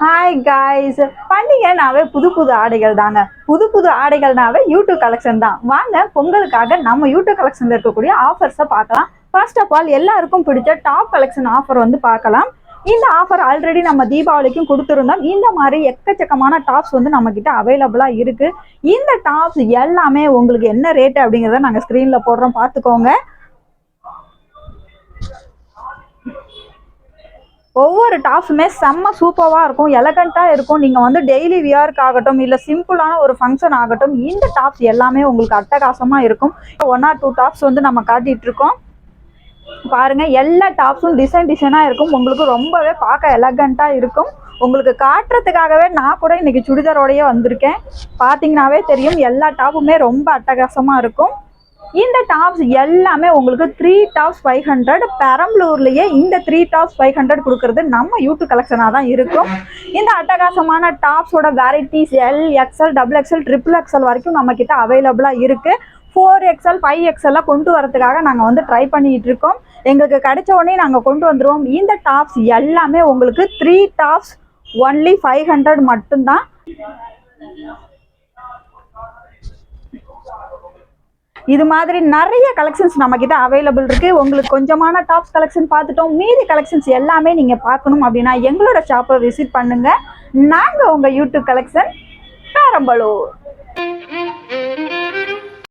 Hi guys பண்டிகைனாவே புது புது ஆடைகள் தாங்க. புது புது ஆடைகள்னாவே யூடியூப் கலெக்ஷன் தான். வாங்க பொங்கலுக்காக நம்ம யூடியூப் கலெக்ஷன்ல இருக்கக்கூடிய ஆஃபர்ஸை பார்க்கலாம். ஃபர்ஸ்ட் ஆஃப் ஆல் எல்லாருக்கும் பிடிச்ச டாப் கலெக்ஷன் ஆஃபர் வந்து பார்க்கலாம். இந்த ஆஃபர் ஆல்ரெடி நம்ம தீபாவளிக்கும் கொடுத்துருந்தோம். இந்த மாதிரி எக்கச்சக்கமான டாப்ஸ் வந்து நம்ம கிட்ட அவைலபிளா இருக்கு. இந்த டாப்ஸ் எல்லாமே உங்களுக்கு என்ன ரேட் அப்படிங்கிறத நாங்கள் ஸ்க்ரீனில் போடுறோம். பார்த்துக்கோங்க. ஒவ்வொரு டாப்ஸுமே செம்ம சூப்பராக இருக்கும் எலகண்ட்டாக இருக்கும். நீங்கள் வந்து டெய்லி வியர்க்கு ஆகட்டும் இல்லை சிம்பிளான ஒரு ஃபங்க்ஷன் ஆகட்டும் இந்த டாப்ஸ் எல்லாமே உங்களுக்கு அட்டகாசமாக இருக்கும். ஒன் ஆர் டூ டாப்ஸ் வந்து நம்ம காட்டிகிட்ருக்கோம் பாருங்கள் எல்லா டாப்ஸும் டிசைன் டிசைனாக இருக்கும். உங்களுக்கு ரொம்பவே பார்க்க எலகண்ட்டாக இருக்கும். உங்களுக்கு காட்டுறதுக்காகவே நான் கூட இன்னைக்கு சுடிதாரோடையே வந்திருக்கேன். பார்த்தீங்கன்னாவே தெரியும் எல்லா டாப்புமே ரொம்ப அட்டகாசமாக இருக்கும். இந்த டாப்ஸ் எல்லாமே உங்களுக்கு த்ரீ டாப்ஸ் ஃபைவ் ஹண்ட்ரட் பெரம்பலூர்லேயே இந்த த்ரீ டாப்ஸ் ஃபைவ் ஹண்ட்ரட் கொடுக்கறது நம்ம யூடியூப் கலெக்ஷனாக தான் இருக்கும். இந்த அட்டகாசமான டாப்ஸோட varieties L XL double XL triple XL வரைக்கும் நம்மக்கிட்ட அவைலபிளாக இருக்குது ஃபோர் எக்ஸ்எல் ஃபைவ் எக்ஸ்எல்லாம் கொண்டு வரதுக்காக நாங்கள் வந்து ட்ரை பண்ணிகிட்டு இருக்கோம். எங்களுக்கு கிடைச்ச உடனே நாங்கள் கொண்டு வந்துடுவோம் இந்த டாப்ஸ் எல்லாமே உங்களுக்கு three tops only five hundred மட்டும்தான். இது மாதிரி நிறைய கலெக்ஷன்ஸ் நம்ம கிட்ட அவைலபிள் இருக்கு. உங்களுக்கு கொஞ்சமான டாப்ஸ் கலெக்ஷன் பார்த்துட்டோம். மீதி கலெக்ஷன்ஸ் எல்லாமே நீங்க பார்க்கணும் அப்படின்னா எங்களோட ஷாப்பை விசிட் பண்ணுங்க. நாங்க உங்க யூடியூப் கலெக்ஷன் பெரம்பலூர்